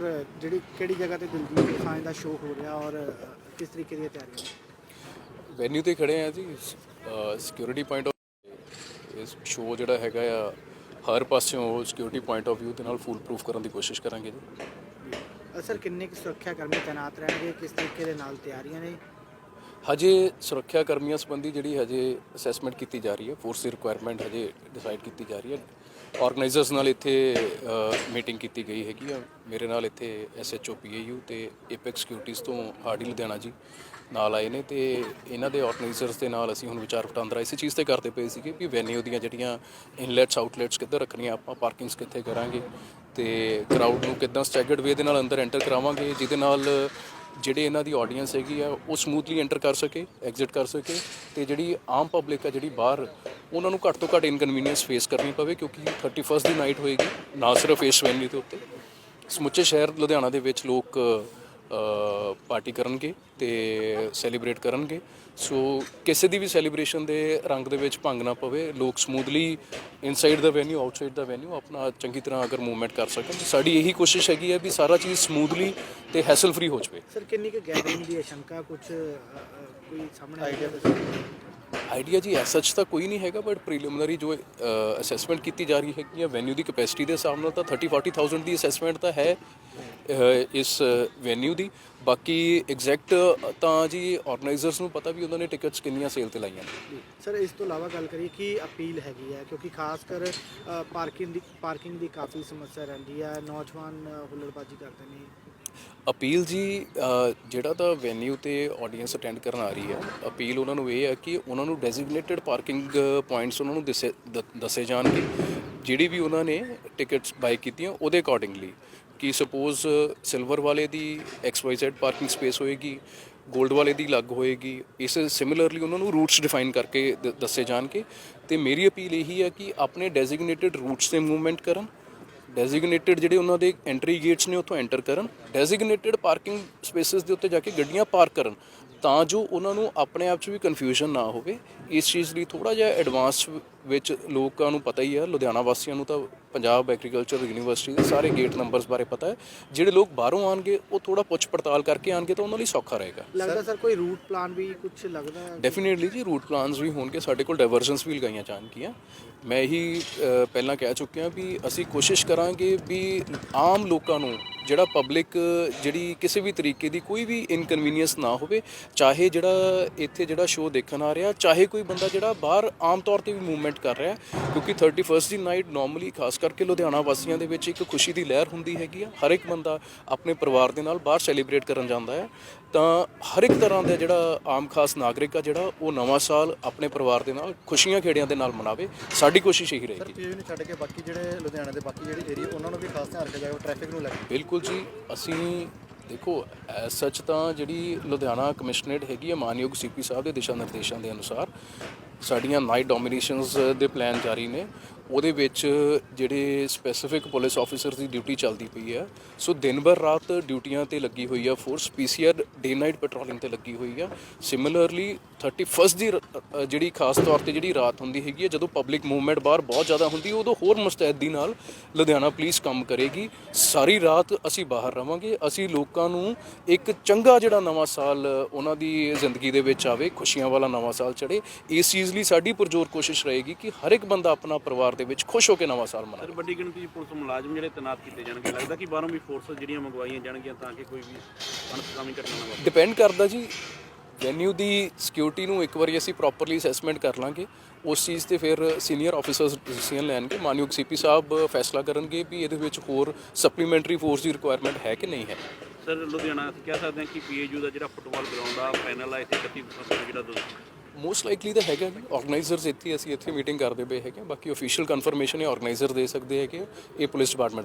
Sir ਜਿਹੜੀ ਕਿਹੜੀ ਜਗ੍ਹਾ ਤੇ ਦਿਲਜੀਤ ਦੋਸਾਂਝ ਦਾ ਸ਼ੋਅ ਹੋ ਰਿਹਾ ਔਰ ਕਿਸ ਤਰੀਕੇ ਦੀਆਂ ਤਿਆਰੀਆਂ ਵੈਨਿਊ ਤੇ ਖੜੇ ਆ ਜੀ। ਸਿਕਿਉਰਿਟੀ ਪੁਆਇੰਟ ਆਫ ਇਸ ਸ਼ੋਅ ਜਿਹੜਾ ਹੈਗਾ ਆ ਹਰ ਪਾਸਿਓਂ ਸਿਕਿਉਰਿਟੀ ਪੁਆਇੰਟ ਆਫ View ਦੇ ਨਾਲ ਫੁੱਲ ਪ੍ਰੂਫ ਕਰਨ ਦੀ ਕੋਸ਼ਿਸ਼ ਕਰਾਂਗੇ ਜੀ। ਅ, ਸਰ ਕਿੰਨੇ ਕੁ ਸੁਰੱਖਿਆ ਕਰਮੀ ਤਾਇਨਾਤ ਰਹਿਣਗੇ? ਕਿਸ ਤਰੀਕੇ ਦੇ ਨਾਲ ਤਿਆਰੀਆਂ ਨੇ? ਹਜੇ ਸੁਰੱਖਿਆ ਕਰਮੀਆਂ ਸੰਬੰਧੀ ਜਿਹੜੀ ਹਜੇ ਅਸੈਸਮੈਂਟ ਕੀਤੀ ਜਾ ਰਹੀ ਹੈ ਫੋਰਸ ਦੀ ਰਿਕੁਆਇਰਮੈਂਟ ਹਜੇ ਡਿਸਾਈਡ ਕੀਤੀ ਜਾ ਰਹੀ ਹੈ। ਆਰਗੇਨਾਈਜ਼ਰਸ ਨਾਲ ਇੱਥੇ ਮੀਟਿੰਗ ਕੀਤੀ ਗਈ ਹੈਗੀ ਆ। ਮੇਰੇ ਨਾਲ ਇੱਥੇ ਐਸਐਚਓ ਪੀਏਯੂ ਤੇ ਐਪੈਕਸ ਸਿਕਿਉਰਿਟੀਜ਼ ਤੋਂ ਹਾਰਡੀ ਲੁਧਿਆਣਾ ਜੀ ਨਾਲ ਆਏ ਨੇ ਤੇ ਇਹਨਾਂ ਦੇ ਆਰਗੇਨਾਈਜ਼ਰਸ ਦੇ ਨਾਲ ਅਸੀਂ ਹੁਣ ਵਿਚਾਰ ਵਟਾਂਦਰਾ ਇਸੇ ਚੀਜ਼ ਤੇ ਕਰਦੇ ਪਏ ਸੀਗੇ ਵੀ ਵੈਨਿਊ ਦੀਆਂ ਜਿਹੜੀਆਂ ਇਨਲੈਟਸ ਆਊਟਲੈਟਸ ਕਿੱਧਰ ਰੱਖਣੀਆਂ, ਆਪਾਂ ਪਾਰਕਿੰਗਸ ਕਿੱਥੇ ਕਰਾਂਗੇ ਤੇ ਕਰਾਊਡ ਨੂੰ ਕਿੱਦਾਂ ਸਟੈਗਰਡ ਵੇ ਦੇ ਨਾਲ ਅੰਦਰ ਐਂਟਰ ਕਰਾਵਾਂਗੇ, ਜਿਹਦੇ ਨਾਲ ਜਿਹੜੇ ਇਹਨਾਂ ਦੀ ਆਡੀਅנס ਹੈਗੀ ਆ, ਉਹ ਸਮੂਥਲੀ ਐਂਟਰ ਕਰ ਸਕੇ ਐਗਜ਼ਿਟ ਕਰ ਸਕੇ ਤੇ ਜਿਹੜੀ ਆਮ ਪਬਲਿਕ ਆ, ਜਿਹੜੀ ਬਾਹਰ, ਉਹਨਾਂ ਨੂੰ ਘੱਟ ਤੋਂ ਘੱਟ ਇਨਕਨਵੀਨੀਅੰਸ ਫੇਸ ਕਰਨੀ ਪਵੇ ਕਿਉਂਕਿ 31st ਦੀ ਨਾਈਟ ਹੋਏਗੀ, ਨਾ ਸਿਰਫ ਇਸ ਵੈਨਿਊ ਦੇ ਉੱਤੇ। ਸਮੁੱਚੇ ਸ਼ਹਿਰ ਲੁਧਿਆਣਾ ਦੇ ਵਿੱਚ ਲੋਕ ਪਾਰਟੀ ਕਰਨਗੇ ਤੇ ਸੈਲੀਬ੍ਰੇਟ ਕਰਨਗੇ। ਸੋ ਕਿਸੇ ਦੀ ਵੀ ਸੈਲੀਬ੍ਰੇਸ਼ਨ ਦੇ ਰੰਗ ਦੇ ਵਿੱਚ ਭੰਗ ਨਾ ਪਵੇ। ਲੋਕ ਸਮੂਥਲੀ ਇਨਸਾਈਡ ਦਾ ਵੈਨਿਊ ਆਊਟਸਾਈਡ ਦਾ ਵੈਨਿਊ ਆਪਣਾ ਚੰਗੀ ਤਰ੍ਹਾਂ ਅਗਰ ਮੂਵਮੈਂਟ ਕਰ ਸਕਣ। ਸਾਡੀ ਇਹੀ ਕੋਸ਼ਿਸ਼ ਹੈਗੀ ਹੈ ਵੀ ਸਾਰਾ ਚੀਜ਼ ਸਮੂਥਲੀ ਤੇ ਹੈਸਲ ਫ੍ਰੀ ਹੋ ਜਾਵੇ। ਸਰ ਕਿੰਨੀ ਕੁ ਗੈਦਰਿੰਗ ਦੀ ਆਸ਼ੰਕਾ ਕੁਝ ਕੋਈ ਸਾਹਮਣੇ ਆਈਡੀਆ ਆਈਡੀਆ ਜੀ ਐਸ ਸੱਚ ਤਾਂ ਕੋਈ ਨਹੀਂ ਹੈਗਾ ਬਟ ਪ੍ਰੀਲਿਮਿਨਰੀ ਜੋ ਅਸੈਸਮੈਂਟ ਕੀਤੀ ਜਾ ਰਹੀ ਹੈਗੀ ਹੈ ਵੈਨਿਊ ਦੀ ਕਪੈਸਿਟੀ ਦੇ ਹਿਸਾਬ ਨਾਲ ਤਾਂ 30 40000 ਦੀ ਅਸੈਸਮੈਂਟ ਤਾਂ ਹੈ ਇਸ ਵੈਨਿਊ ਦੀ। ਬਾਕੀ ਐਗਜ਼ੈਕਟ ਤਾਂ ਜੀ ਆਰਗੇਨਾਈਜ਼ਰਸ ਨੂੰ ਪਤਾ ਵੀ ਉਹਨਾਂ ਨੇ ਟਿਕਟਸ ਕਿੰਨੀਆਂ ਸੇਲ ਤੇ ਲਾਈਆਂ ਨੇ। ਸਰ, ਇਸ ਤੋਂ ਇਲਾਵਾ ਗੱਲ ਕਰੀਏ ਕਿ ਅਪੀਲ ਹੈਗੀ ਹੈ ਕਿਉਂਕਿ ਖਾਸ ਕਰ ਪਾਰਕਿੰਗ ਦੀ ਪਾਰਕਿੰਗ ਦੀ ਕਾਫੀ ਸਮੱਸਿਆ ਰਹਿੰਦੀ ਹੈ ਨੌਜਵਾਨ ਹੁੱਲੜਬਾਜ਼ੀ ਕਰਦੇ ਨੇ। ਅਪੀਲ ਜੀ ਜਿਹੜਾ ਤਾਂ ਵੈਨਿਊ ਤੇ ਆਡੀਅנס ਅਟੈਂਡ ਕਰਨ ਆ ਰਹੀ ਹੈ, ਅਪੀਲ ਉਹਨਾਂ ਨੂੰ ਇਹ ਹੈ ਕਿ ਉਹਨਾਂ ਨੂੰ ਡੈਜ਼ਿਗਨੇਟਿਡ ਪਾਰਕਿੰਗ ਪੁਆਇੰਟਸ ਉਹਨਾਂ ਨੂੰ ਦੱਸੇ ਦੱਸੇ ਜਾਣਗੇ। ਜਿਹੜੀ ਵੀ ਉਹਨਾਂ ਨੇ ਟਿਕਟਸ ਬਾਈ ਕੀਤੀਆਂ, ਉਹਦੇ ਅਕੋਰਡਿੰਗਲੀ ਕਿ ਸਪੋਜ਼ ਸਿਲਵਰ ਵਾਲੇ ਦੀ X Y Z parking space ਹੋਏਗੀ 골ਡ ਵਾਲੇ ਦੀ ਅਲੱਗ ਹੋਏਗੀ, ਇਸ ਸਿਮਿਲਰਲੀ ਉਹਨਾਂ ਨੂੰ ਰੂਟਸ ਡਿਫਾਈਨ ਕਰਕੇ ਦੱਸੇ ਜਾਣਗੇ। ਤੇ ਮੇਰੀ ਅਪੀਲ ਇਹੀ ਹੈ ਕਿ ਆਪਣੇ ਡੈਜ਼ਿਗਨੇਟਿਡ ਰੂਟਸ ਤੇ ਮੂਵਮੈਂਟ ਕਰਨ ਡੈਜ਼ਿਗਨੇਟਿਡ ਜਿਹੜੇ ਉਹਨਾਂ ਦੇ ਐਂਟਰੀ ਗੇਟਸ ਨੇ ਉੱਥੋਂ ਐਂਟਰ ਕਰਨ ਡੈਜ਼ਿਗਨੇਟਿਡ ਪਾਰਕਿੰਗ ਸਪੇਸਿਸ ਦੇ ਉੱਤੇ ਜਾ ਕੇ ਗੱਡੀਆਂ ਪਾਰਕ ਕਰਨ। ਤਾਂ ਜੋ ਉਹਨਾਂ ਨੂੰ ਆਪਣੇ ਆਪ 'ਚ ਵੀ ਕਨਫਿਊਜ਼ਨ ਨਾ ਹੋਵੇ ਇਸ ਚੀਜ਼ ਲਈ ਥੋੜਾ ਜਿਹਾ ਐਡਵਾਂਸ ਵਿੱਚ ਲੋਕਾਂ ਨੂੰ ਪਤਾ ਹੀ ਹੈ ਲੁਧਿਆਣਾ ਵਾਸੀਆਂ ਨੂੰ ਤਾਂ ਪੰਜਾਬ ਐਗਰੀਕਲਚਰ ਯੂਨੀਵਰਸਿਟੀ ਦੇ ਸਾਰੇ ਗੇਟ ਨੰਬਰਸ ਬਾਰੇ ਪਤਾ ਹੈ। ਜਿਹੜੇ ਲੋਕ ਬਾਹਰੋਂ ਆਣਗੇ ਉਹ ਥੋੜਾ ਪੁੱਛ ਪੜਤਾਲ ਕਰਕੇ ਆਣਗੇ ਤਾਂ ਉਹਨਾਂ ਲਈ ਸੌਖਾ ਰਹੇਗਾ। ਲੱਗਦਾ ਸਰ ਕੋਈ ਰੂਟ ਪਲਾਨ ਵੀ ਕੁਝ ਲੱਗਦਾ ਹੈ? ਡੈਫੀਨਿਟਲੀ ਜੀ ਰੂਟ ਪਲਾਨਸ ਵੀ ਹੋਣਗੇ। ਸਾਡੇ ਕੋਲ ਡਾਇਵਰਜਨਸ ਵੀ ਲਗਾਈਆਂ ਜਾਣਗੀਆਂ। ਮੈਂ ਇਹੀ ਪਹਿਲਾਂ ਕਹਿ ਚੁੱਕਿਆ ਵੀ ਅਸੀਂ ਕੋਸ਼ਿਸ਼ ਕਰਾਂਗੇ ਵੀ ਆਮ ਲੋਕਾਂ ਨੂੰ ਜਿਹੜਾ ਪਬਲਿਕ ਜਿਹੜੀ ਕਿਸੇ ਵੀ ਤਰੀਕੇ ਦੀ ਕੋਈ ਵੀ ਇਨਕਨਵੀਨੀਅੰਸ ਨਾ ਹੋਵੇ, ਚਾਹੇ ਜਿਹੜਾ ਇੱਥੇ ਜਿਹੜਾ ਸ਼ੋਅ ਦੇਖਣ ਆ ਰਿਹਾ, ਚਾਹੇ ਕੋਈ ਬੰਦਾ ਜਿਹੜਾ ਬਾਹਰ ਆਮ ਤੌਰ ਤੇ ਵੀ ਮੂਵਮੈਂਟ ਕਰ ਰਿਹਾ, ਕਿਉਂਕਿ 31st ਦੀ ਨਾਈਟ ਨਾਰਮਲੀ ਖਾਸ ਕਰਕੇ ਲੁਧਿਆਣਾ ਵਾਸੀਆਂ ਦੇ ਵਿੱਚ ਇੱਕ ਖੁਸ਼ੀ ਦੀ ਲਹਿਰ ਹੁੰਦੀ ਹੈਗੀ ਆ। ਹਰ ਇੱਕ ਬੰਦਾ ਆਪਣੇ ਪਰਿਵਾਰ ਦੇ ਨਾਲ ਬਾਹਰ ਸੈਲੀਬ੍ਰੇਟ ਕਰਨ ਜਾਂਦਾ ਹੈ। ਤਾਂ ਹਰ ਇੱਕ ਤਰ੍ਹਾਂ ਦਾ ਜਿਹੜਾ ਆਮ ਖਾਸ ਨਾਗਰਿਕ ਆ ਜਿਹੜਾ ਉਹ ਨਵਾਂ ਸਾਲ ਆਪਣੇ ਪਰਿਵਾਰ ਦੇ ਨਾਲ ਖੁਸ਼ੀਆਂ ਖੇੜਿਆਂ ਦੇ ਨਾਲ ਮਨਾਵੇ ਸਾਡੀ ਕੋਸ਼ਿਸ਼ ਇਹੀ ਰਹੇਗੀ। ਪੀਯੂ ਨੂੰ ਛੱਡ ਕੇ ਬਾਕੀ ਜਿਹੜੇ ਲੁਧਿਆਣਾ ਦੇ ਬਾਕੀ ਜਿਹੜੇ ਏਰੀਆ ਉਹਨਾਂ ਨੂੰ ਵੀ ਖਾਸ ਧਿਆਨ ਰੱਖਿਆ ਜਾਏਗਾ ਟ੍ਰੈਫਿਕ ਨੂੰ ਲੈ ਕੇ? ਬਿਲਕੁਲ ਜੀ ਅਸੀਂ ਦੇਖੋ ਸੱਚ ਤਾਂ ਜਿਹੜੀ ਲੁਧਿਆਣਾ ਕਮਿਸ਼ਨਰੇਟ ਹੈਗੀ ਹੈ ਮਾਨਯੋਗ ਸੀਪੀ ਸਾਹਿਬ ਦੇ ਦਿਸ਼ਾ ਨਿਰਦੇਸ਼ਾਂ ਦੇ ਅਨੁਸਾਰ ਸਾਡੀਆਂ ਨਾਈਟ ਡੋਮੀਨੇਸ਼ਨਸ ਦੇ ਪਲਾਨ ਜਾਰੀ ਨੇ। ਉਹਦੇ ਵਿੱਚ ਜਿਹੜੇ ਸਪੈਸੀਫਿਕ ਪੁਲਿਸ ਆਫੀਸਰਸ ਦੀ ਡਿਊਟੀ ਚੱਲਦੀ ਪਈ ਹੈ ਸੋ ਦਿਨ ਭਰ ਰਾਤ ਡਿਊਟੀਆਂ ਤੇ ਲੱਗੀ ਹੋਈ ਆ force PCR day night patrolling ਤੇ ਲੱਗੀ ਹੋਈ ਆ। ਸਿਮਿਲਰਲੀ 31st ਦੀ ਜਿਹੜੀ ਖਾਸ ਤੌਰ ਤੇ ਜਿਹੜੀ ਰਾਤ ਹੁੰਦੀ ਹੈਗੀ ਹੈ ਜਦੋਂ ਪਬਲਿਕ ਮੂਵਮੈਂਟ ਬਾਹਰ ਬਹੁਤ ਜ਼ਿਆਦਾ ਹੁੰਦੀ, ਉਦੋਂ ਹੋਰ ਮੁਸਤੈਦੀ ਨਾਲ ਲੁਧਿਆਣਾ ਪੁਲਿਸ ਕੰਮ ਕਰੇਗੀ। ਸਾਰੀ ਰਾਤ ਅਸੀਂ ਬਾਹਰ ਰਵਾਂਗੇ। ਅਸੀਂ ਲੋਕਾਂ ਨੂੰ ਇੱਕ ਚੰਗਾ ਜਿਹੜਾ ਨਵਾਂ ਸਾਲ ਉਹਨਾਂ ਦੀ ਜ਼ਿੰਦਗੀ ਦੇ ਵਿੱਚ ਆਵੇ, ਖੁਸ਼ੀਆਂ ਵਾਲਾ ਨਵਾਂ ਸਾਲ ਚੜੇ ਇਸ ਚੀਜ਼ ਲਈ ਸਾਡੀ ਪੁਰਜ਼ੋਰ ਕੋਸ਼ਿਸ਼ ਰਹੇਗੀ ਕਿ ਹਰ ਇੱਕ ਬੰਦਾ ਆਪਣਾ ਪਰਿਵਾਰ ਦੇ ਵਿੱਚ ਖੁਸ਼ ਹੋ ਕੇ ਨਵਾਂ ਸਾਲ ਮਨਾਵੇ ਸਰ ਵੱਡੀ ਗਿਣਤੀ 'ਚ ਪੁਲਿਸ ਮੁਲਾਜ਼ਮ ਜਿਹੜੇ ਤੈਨਾਤ ਕੀਤੇ ਜਾਣਗੇ ਲੱਗਦਾ ਕਿ ਬਾਹਰੋਂ ਵੀ ਫੋਰਸ ਜਿਹੜੀਆਂ ਮੰਗਵਾਈਆਂ ਜਾਣਗੀਆਂ ਤਾਂ ਕਿ ਕੋਈ ਵੀ ਅਣਸਕਾਮੀ ਘਟਨਾ ਨਾ ਵਾਪਰੇ। ਡਿਪੈਂਡ ਕਰਦਾ ਜੀ ਵੈਨਿਊ ਦੀ ਸਿਕਿਉਰਿਟੀ ਨੂੰ ਇੱਕ ਵਾਰੀ ਅਸੀਂ ਪ੍ਰੋਪਰਲੀ ਅਸੈਸਮੈਂਟ ਕਰ ਲਾਂਗੇ। ਉਸ ਚੀਜ਼ ਤੇ ਫਿਰ ਸੀਨੀਅਰ ਆਫੀਸਰਸ ਡਿਸੀਜਨ ਲੈਣਗੇ। ਮਾਨਯੋਗ ਸੀਪੀ ਸਾਹਿਬ ਫੈਸਲਾ ਕਰਨਗੇ ਵੀ ਇਹਦੇ ਵਿੱਚ ਹੋਰ ਸਪਲੀਮੈਂਟਰੀ ਫੋਰਸ ਦੀ ਰਿਕੁਆਇਰਮੈਂਟ ਹੈ ਕਿ ਨਹੀਂ ਹੈ। ਸਰ ਲੁਧਿਆਣਾ ਅਸੀਂ ਕਹਿ ਸਕਦੇ ਹਾਂ ਕਿ ਪੀਏਯੂ ਦਾ ਜਿਹੜਾ ਫੁੱਟਬਾਲ ਗਰਾਊਂਡ ਆ ਫਾਈਨਲ ਆ ਇੱਥੇ 31 ਫਰਵਰੀ ਨੂੰ ਜਿਹੜਾ ਦੋ ਮੋਸਟ ਲਾਈਕਲੀ ਤਾਂ ਹੈਗਾ ਜੀ ਆਰਗੇਨਾਈਜ਼ਰਸ ਇੱਥੇ ਅਸੀਂ ਇੱਥੇ ਮੀਟਿੰਗ ਕਰਦੇ ਪਏ ਹੈਗੇ ਬਾਕੀ ਅਫੀਸ਼ੀਅਲ ਕਨਫਰਮੇਸ਼ਨ ਇਹ ਆਰਗੇਨਾਈਜ਼ਰ ਦੇ ਸਕਦੇ ਹੈਗੇ ਇਹ ਪੁਲਿਸ ਡਿਪਾਰਟਮੈਂਟ